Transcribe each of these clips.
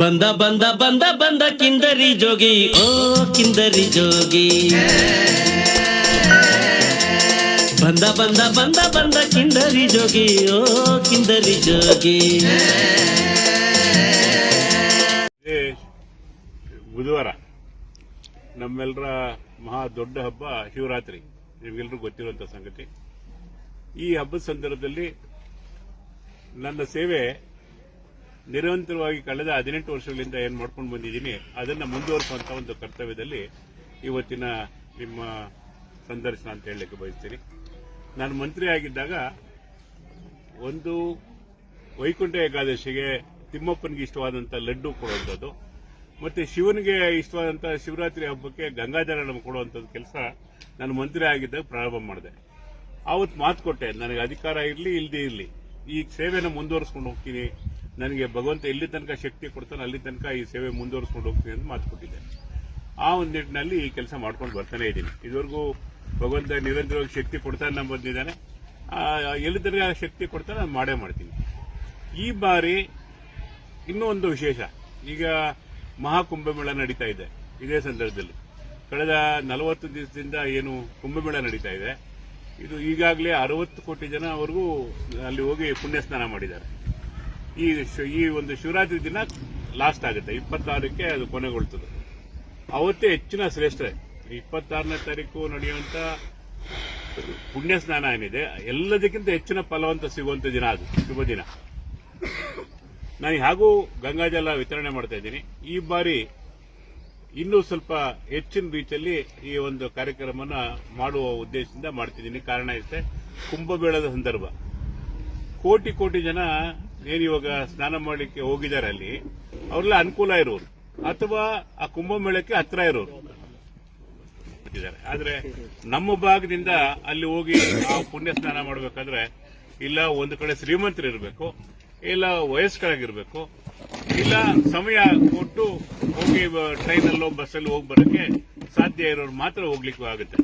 ಬಂದ ಬಂದ ಬಂದ ಬಂದ ಕಿಂದರಿ ಜೋಗಿ, ಓ ಕಿಂದರಿ ಜೋಗಿ. ಬಂದ ಬಂದ ಬಂದ ಬಂದ ಕಿಂದರಿ ಜೋಗಿ, ಓ ಕಿಂದರಿ ಜೋಗಿ. ಬುಧವಾರ ನಮ್ಮೆಲ್ಲರ ಮಹಾ ದೊಡ್ಡ ಹಬ್ಬ ಶಿವರಾತ್ರಿ. ನಿಮಗೆಲ್ಲರೂ ಗೊತ್ತಿರುವಂತ ಸಂಗತಿ. ಈ ಹಬ್ಬದ ಸಂದರ್ಭದಲ್ಲಿ ನನ್ನ ಸೇವೆ ನಿರಂತರವಾಗಿ ಕಳೆದ ಹದಿನೆಂಟು ವರ್ಷಗಳಿಂದ ಏನು ಮಾಡ್ಕೊಂಡು ಬಂದಿದ್ದೀನಿ, ಅದನ್ನು ಮುಂದುವರಿಸುವಂತ ಒಂದು ಕರ್ತವ್ಯದಲ್ಲಿ ಇವತ್ತಿನ ನಿಮ್ಮ ಸಂದರ್ಶನ ಅಂತ ಹೇಳಲಿಕ್ಕೆ ಬಯಸ್ತೀನಿ. ನಾನು ಮಂತ್ರಿ ಆಗಿದ್ದಾಗ ಒಂದು ವೈಕುಂಠ ಏಕಾದಶಿಗೆ ತಿಮ್ಮಪ್ಪನಿಗೆ ಇಷ್ಟವಾದಂಥ ಲಡ್ಡು ಕೊಡುವಂಥದ್ದು ಮತ್ತೆ ಶಿವನಿಗೆ ಇಷ್ಟವಾದಂಥ ಶಿವರಾತ್ರಿ ಹಬ್ಬಕ್ಕೆ ಗಂಗಾಜಲ ಕೊಡುವಂಥದ್ದು ಕೆಲಸ ನಾನು ಮಂತ್ರಿ ಆಗಿದ್ದಾಗ ಪ್ರಾರಂಭ ಮಾಡಿದೆ. ಆವತ್ತು ಮಾತು ಕೊಟ್ಟೆ, ನನಗೆ ಅಧಿಕಾರ ಇರಲಿ ಇಲ್ಲದೇ ಇರಲಿ, ಈ ಸೇವೆನ ಮುಂದುವರಿಸ್ಕೊಂಡು ಹೋಗ್ತೀನಿ ನನಗೆ ಭಗವಂತ ಎಲ್ಲಿ ತನಕ ಶಕ್ತಿ ಕೊಡ್ತಾನೆ ಅಲ್ಲಿ ತನಕ ಈ ಸೇವೆ ಮುಂದುವರಿಸ್ಕೊಂಡು ಹೋಗ್ತೀನಿ ಅಂತ ಮಾತು ಕೊಟ್ಟಿದ್ದೆ. ಆ ಒಂದು ನಿಟ್ಟಿನಲ್ಲಿ ಈ ಕೆಲಸ ಮಾಡ್ಕೊಂಡು ಬರ್ತಾನೆ ಇದ್ದೀನಿ. ಇದುವರೆಗೂ ಭಗವಂತ ನಿರಂತರವಾಗಿ ಶಕ್ತಿ ಕೊಡ್ತಾನೆ ಬಂದಿದ್ದಾನೆ ಆ, ಎಲ್ಲಿ ತನಕ ಶಕ್ತಿ ಕೊಡ್ತಾನೆ ನಾನು ಮಾಡೇ ಮಾಡ್ತೀನಿ. ಈ ಬಾರಿ ಇನ್ನೂ ಒಂದು ವಿಶೇಷ. ಈಗ ಮಹಾಕುಂಭಮೇಳ ನಡೀತಾ ಇದೆ ಇದೇ ಸಂದರ್ಭದಲ್ಲಿ. ಕಳೆದ ನಲವತ್ತು ದಿವಸದಿಂದ ಏನು ಕುಂಭಮೇಳ ನಡೀತಾ ಇದೆ. ಇದು ಈಗಾಗಲೇ ಅರವತ್ತು ಕೋಟಿ ಜನವರೆಗೂ ಅಲ್ಲಿ ಹೋಗಿ ಪುಣ್ಯ ಸ್ನಾನ ಮಾಡಿದ್ದಾರೆ. ಈ ಈ ಒಂದು ಶಿವರಾತ್ರಿ ದಿನ ಲಾಸ್ಟ್ ಆಗುತ್ತೆ. ಇಪ್ಪತ್ತಾರಕ್ಕೆ ಅದು ಕೊನೆಗೊಳ್ತದೆ. ಅವತ್ತೇ ಹೆಚ್ಚಿನ ಶ್ರೇಷ್ಠ. ಇಪ್ಪತ್ತಾರನೇ ತಾರೀಕು ನಡೆಯುವಂತ ಪುಣ್ಯ ಸ್ನಾನ ಏನಿದೆ, ಎಲ್ಲದಕ್ಕಿಂತ ಹೆಚ್ಚಿನ ಫಲವಂತ ಸಿಗುವಂತ ದಿನ ಅದು, ಶುಭ ದಿನ. ನಾನು ಹಾಗೂ ಗಂಗಾಜಲ ವಿತರಣೆ ಮಾಡ್ತಾ ಇದ್ದೀನಿ. ಈ ಬಾರಿ ಇನ್ನೂ ಸ್ವಲ್ಪ ಹೆಚ್ಚಿನ ರೀತಿಯಲ್ಲಿ ಈ ಒಂದು ಕಾರ್ಯಕ್ರಮನ ಮಾಡುವ ಉದ್ದೇಶದಿಂದ ಮಾಡ್ತಿದ್ದೀನಿ. ಕಾರಣ ಇಷ್ಟೇ, ಕುಂಭಮೇಳದ ಸಂದರ್ಭ. ಕೋಟಿ ಕೋಟಿ ಜನ ಏನು ಇವಾಗ ಸ್ನಾನ ಮಾಡಲಿಕ್ಕೆ ಹೋಗಿದ್ದಾರೆ ಅಲ್ಲಿ ಅವ್ರಲ್ಲ ಅನುಕೂಲ ಇರೋರು. ಅಥವಾ ಆ ಕುಂಭಮೇಳಕ್ಕೆ ಹತ್ರ ಇರೋರು. ಆದ್ರೆ ನಮ್ಮ ಭಾಗದಿಂದ ಅಲ್ಲಿ ಹೋಗಿ ನಾವು ಪುಣ್ಯ ಸ್ನಾನ ಮಾಡಬೇಕಾದ್ರೆ, ಇಲ್ಲ ಒಂದು ಕಡೆ ಶ್ರೀಮಂತರು ಇರಬೇಕು, ಇಲ್ಲ ವಯಸ್ಕರಾಗಿರ್ಬೇಕು, ಇಲ್ಲ ಸಮಯ ಕೊಟ್ಟು ಹೋಗಿ ಟ್ರೈನಲ್ಲೋ ಬಸ್ಸಲ್ಲಿ ಹೋಗಿ ಬರೋಕ್ಕೆ ಸಾಧ್ಯ ಇರೋರು ಮಾತ್ರ ಹೋಗ್ಲಿಕ್ಕೂ ಆಗುತ್ತೆ.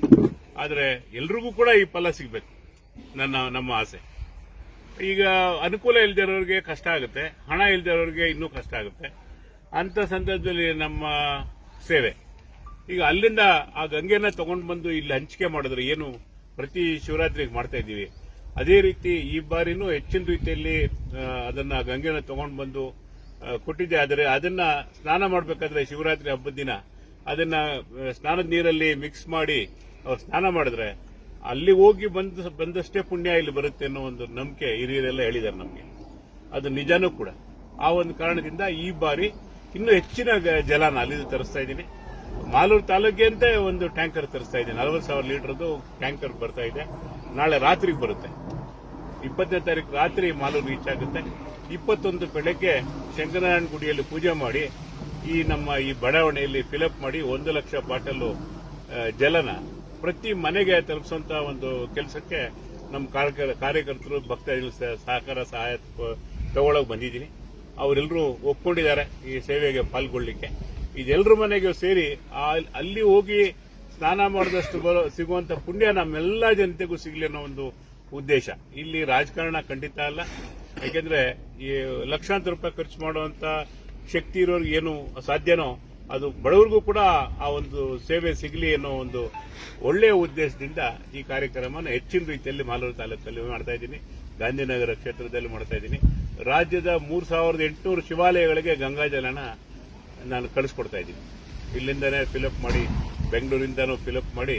ಆದ್ರೆ ಎಲ್ರಿಗೂ ಕೂಡ ಈ ಫಲ ಸಿಗ್ಬೇಕು. ನನ್ನ, ನಮ್ಮ ಆಸೆ. ಈಗ ಅನುಕೂಲ ಇಲ್ದಿರೋರಿಗೆ ಕಷ್ಟ ಆಗುತ್ತೆ, ಹಣ ಇಲ್ದಿರೋರಿಗೆ ಇನ್ನೂ ಕಷ್ಟ ಆಗುತ್ತೆ. ಅಂತ ಸಂದರ್ಭದಲ್ಲಿ ನಮ್ಮ ಸೇವೆ. ಈಗ ಅಲ್ಲಿಂದ ಆ ಗಂಗೆನ ತಗೊಂಡು ಬಂದು ಇಲ್ಲಿ ಹಂಚಿಕೆ ಮಾಡಿದ್ರೆ ಏನು ಪ್ರತಿ ಶಿವರಾತ್ರಿಗೆ ಮಾಡ್ತಾ ಇದ್ದೀವಿ. ಅದೇ ರೀತಿ ಈ ಬಾರಿನೂ ಹೆಚ್ಚಿನ ರೀತಿಯಲ್ಲಿ ಅದನ್ನ ಗಂಗೆನ ತಗೊಂಡು ಬಂದು ಕೊಟ್ಟಿದ್ದೆ. ಆದರೆ ಅದನ್ನ ಸ್ನಾನ ಮಾಡಬೇಕಾದ್ರೆ ಶಿವರಾತ್ರಿ ಹಬ್ಬದ ದಿನ. ಅದನ್ನ ಸ್ನಾನದ ನೀರಲ್ಲಿ ಮಿಕ್ಸ್ ಮಾಡಿ ಅವ್ರು ಸ್ನಾನ ಮಾಡಿದ್ರೆ ಅಲ್ಲಿ ಹೋಗಿ ಬಂದ ಬಂದಷ್ಟೇ ಪುಣ್ಯ ಇಲ್ಲಿ ಬರುತ್ತೆ ಅನ್ನೋ ಒಂದು ನಂಬಿಕೆ ಹಿರಿಯರೆಲ್ಲ ಹೇಳಿದ್ದಾರೆ ನಮಗೆ. ಅದು ನಿಜನೂ ಕೂಡ. ಆ ಒಂದು ಕಾರಣದಿಂದ ಈ ಬಾರಿ ಇನ್ನೂ ಹೆಚ್ಚಿನ ಜಲಾನ ಅಲ್ಲಿಂದ ತರಿಸ್ತಾ ಇದ್ದೀನಿ. ಮಾಲೂರು ತಾಲೂಕಿಗೆ ಒಂದು ಟ್ಯಾಂಕರ್ ತರಿಸ್ತಾ ಇದ್ದೀನಿ. ನಲವತ್ತು ಸಾವಿರ ಲೀಟರ್ದು ಟ್ಯಾಂಕರ್ ಬರ್ತಾ ಇದೆ. ನಾಳೆ ರಾತ್ರಿಗೆ ಬರುತ್ತೆ. ಇಪ್ಪತ್ತನೇ ತಾರೀಕು ರಾತ್ರಿ ಮಾಲೂರು ರೀಚ್ ಆಗುತ್ತೆ. ಇಪ್ಪತ್ತೊಂದು ಬೆಳಗ್ಗೆ ಶಂಕರನಾರಾಯಣ ಗುಡಿಯಲ್ಲಿ ಪೂಜೆ ಮಾಡಿ, ಈ ನಮ್ಮ ಈ ಬಡಾವಣೆಯಲ್ಲಿ ಫಿಲಪ್ ಮಾಡಿ ಒಂದು ಲಕ್ಷ ಬಾಟಲು ಜಲನ ಪ್ರತಿ ಮನೆಗೆ ತಲುಪಿಸುವಂತ ಒಂದು ಕೆಲಸಕ್ಕೆ ನಮ್ಮ ಕಾರ್ಯಕರ್- ಕಾರ್ಯಕರ್ತರು, ಭಕ್ತಾದಿಗಳ ಸಹಕಾರ, ಸಹಾಯ ತಗೊಳಕ್ ಬಂದಿದ್ದೀನಿ. ಅವರೆಲ್ಲರೂ ಒಪ್ಕೊಂಡಿದ್ದಾರೆ ಈ ಸೇವೆಗೆ ಪಾಲ್ಗೊಳ್ಳಿಕ್ಕೆ. ಇದೆಲ್ಲರ ಮನೆಗೆ ಸೇರಿ ಅಲ್ಲಿ ಹೋಗಿ ಸ್ನಾನ ಮಾಡಿದಷ್ಟು ಸಿಗುವಂತ ಪುಣ್ಯ ನಮ್ಮೆಲ್ಲ ಜನತೆಗೂ ಸಿಗಲಿ ಅನ್ನೋ ಒಂದು ಉದ್ದೇಶ. ಇಲ್ಲಿ ರಾಜಕಾರಣ ಖಂಡಿತ ಅಲ್ಲ. ಯಾಕೆಂದ್ರೆ ಈ ಲಕ್ಷಾಂತರ ರೂಪಾಯಿ ಖರ್ಚು ಮಾಡುವಂತ ಶಕ್ತಿ ಇರೋರ್ಗೆ ಏನು ಸಾಧ್ಯನೋ ಅದು ಬಡವರಿಗೂ ಕೂಡ ಆ ಒಂದು ಸೇವೆ ಸಿಗಲಿ ಅನ್ನೋ ಒಂದು ಒಳ್ಳೆಯ ಉದ್ದೇಶದಿಂದ ಈ ಕಾರ್ಯಕ್ರಮನ ಹೆಚ್ಚಿನ ರೀತಿಯಲ್ಲಿ ಮಾಲೂರು ತಾಲೂಕಲ್ಲಿ ಮಾಡ್ತಾ ಇದ್ದೀನಿ. ಗಾಂಧಿನಗರ ಕ್ಷೇತ್ರದಲ್ಲಿ ಮಾಡ್ತಾ ಇದ್ದೀನಿ. ರಾಜ್ಯದ ಮೂರು ಸಾವಿರದ ಎಂಟುನೂರು ಶಿವಾಲಯಗಳಿಗೆ ಗಂಗಾಜಲನ ನಾನು ಕಳಿಸ್ಕೊಡ್ತಾ ಇದ್ದೀನಿ. ಇಲ್ಲಿಂದನೇ ಫಿಲಪ್ ಮಾಡಿ, ಬೆಂಗಳೂರಿಂದನೂ ಫಿಲಪ್ ಮಾಡಿ,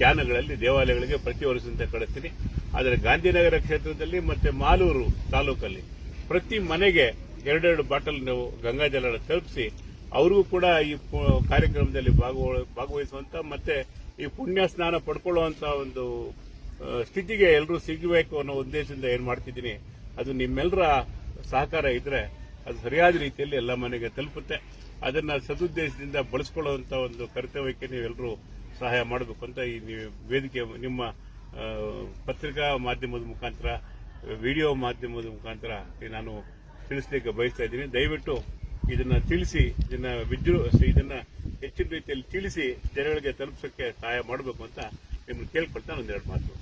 ಕ್ಯಾನ್ಗಳಲ್ಲಿ ದೇವಾಲಯಗಳಿಗೆ ಪ್ರತಿ ವರ್ಷದಿಂದ ಕಳಿಸ್ತೀನಿ. ಆದರೆ ಗಾಂಧಿನಗರ ಕ್ಷೇತ್ರದಲ್ಲಿ ಮತ್ತೆ ಮಾಲೂರು ತಾಲೂಕಲ್ಲಿ ಪ್ರತಿ ಮನೆಗೆ ಎರಡೆರಡು ಬಾಟಲ್ ನಾವು ಗಂಗಾಜಲನ ತಲುಪಿಸಿ ಅವ್ರಿಗೂ ಕೂಡ ಈ ಕಾರ್ಯಕ್ರಮದಲ್ಲಿ ಭಾಗವ- ಭಾಗವಹಿಸುವಂತ ಮತ್ತೆ ಈ ಪುಣ್ಯ ಸ್ನಾನ ಪಡ್ಕೊಳ್ಳುವಂತ ಒಂದು ಸ್ಥಿತಿಗೆ ಎಲ್ಲರೂ ಸಿಗಬೇಕು ಅನ್ನೋ ಉದ್ದೇಶದಿಂದ ಏನ್ ಮಾಡ್ತಿದ್ದೀನಿ, ಅದು ನಿಮ್ಮೆಲ್ಲರ ಸಹಕಾರ ಇದ್ರೆ ಅದು ಸರಿಯಾದ ರೀತಿಯಲ್ಲಿ ಎಲ್ಲ ಮನೆಗೆ ತಲುಪುತ್ತೆ. ಅದನ್ನ ಸದುದ್ದೇಶದಿಂದ ಬಳಸ್ಕೊಳ್ಳುವಂತ ಒಂದು ಕರ್ತವ್ಯಕ್ಕೆ ನೀವೆಲ್ಲರೂ ಸಹಾಯ ಮಾಡಬೇಕು ಅಂತ ಈ ವೇದಿಕೆ, ನಿಮ್ಮ ಪತ್ರಿಕಾ ಮಾಧ್ಯಮದ ಮುಖಾಂತರ, ವಿಡಿಯೋ ಮಾಧ್ಯಮದ ಮುಖಾಂತರ ನಾನು ತಿಳಿಸ್ಲಿಕ್ಕೆ ಬಯಸ್ತಾ ಇದ್ದೀನಿ. ದಯವಿಟ್ಟು ಇದನ್ನ ತಿಳಿಸಿ, ಇದನ್ನ ವಿಜೃ ಇದನ್ನ ಹೆಚ್ಚಿನ ರೀತಿಯಲ್ಲಿ ತಿಳಿಸಿ ಜನಗಳಿಗೆ ತಲುಪಿಸೋಕೆ ಸಹಾಯ ಮಾಡಬೇಕು ಅಂತ ನಿಮ್ಗೆ ಕೇಳ್ಕೊಳ್ತಾ ಒಂದೆರಡು ಮಾತು.